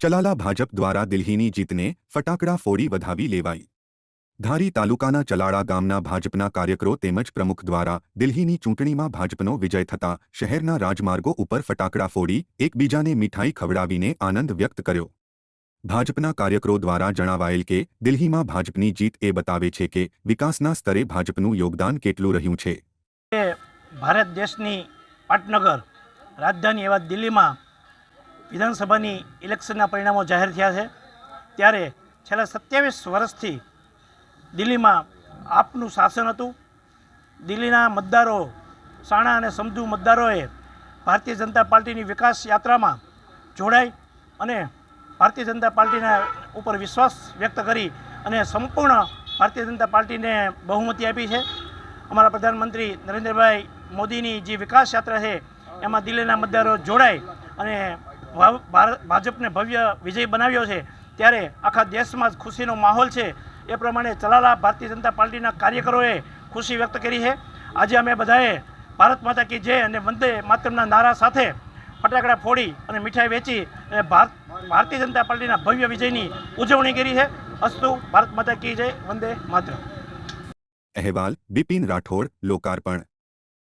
ચલાલા ભાજપ દ્વારા દિલ્હીની જીતને ફટાકડા ફોડી વધાવી લેવાઈ. ધારી તાલુકાના ચલાળા ગામના ભાજપના કાર્યકરો તેમજ પ્રમુખ દ્વારા દિલ્હીની ચૂંટણીમાં ભાજપનો વિજય થતા શહેરના રાજમાર્ગો ઉપર ફટાકડા ફોડી એકબીજાને મીઠાઈ ખવડાવીને આનંદ વ્યક્ત કર્યો. ભાજપના કાર્યકરો દ્વારા જણાવાયેલ કે, દિલ્હીમાં ભાજપની જીત એ બતાવે છે કે વિકાસના સ્તરે ભાજપનું યોગદાન કેટલું રહ્યું છે. ભારત દેશની પાટનગર રાજધાની એવા દિલ્હીમાં વિધાનસભાની ઇલેક્શનના પરિણામો જાહેર થયા છે. ત્યારે છેલ્લા સત્યાવીસ વર્ષથી દિલ્હીમાં આપનું શાસન હતું. દિલ્હીના મતદારો સાણા અને સમજુ મતદારોએ ભારતીય જનતા પાર્ટીની વિકાસ યાત્રામાં જોડાઈ અને ભારતીય જનતા પાર્ટીના ઉપર વિશ્વાસ વ્યક્ત કરી અને સંપૂર્ણ ભારતીય જનતા પાર્ટીને બહુમતી આપી છે. અમારા પ્રધાનમંત્રી નરેન્દ્રભાઈ મોદીની જે વિકાસ યાત્રા છે, એમાં દિલ્હીના મતદારો જોડાય અને ભાજપને ભવ્ય વિજય બનાવ્યો છે. ત્યારે આખા દેશમાં જ ખુશીનો માહોલ છે. એ પ્રમાણે ચલાલા ભારતીય જનતા પાર્ટીના કાર્યકરોએ ખુશી વ્યક્ત કરી છે. આજે અમે બધાએ ભારત માતા કી જય અને વંદે માતરમના નારા સાથે ફટાકડા ફોડી અને મીઠાઈ વેચી અને ભારત ભારતીય જનતા પાર્ટીના ભવ્ય વિજયની ઉજવણી કરી છે. અસ્તુ, ભારત માતા કી જય, વંદે માતરમ. અહેવાલ બિપિન રાઠોડ, લોકાર્પણ.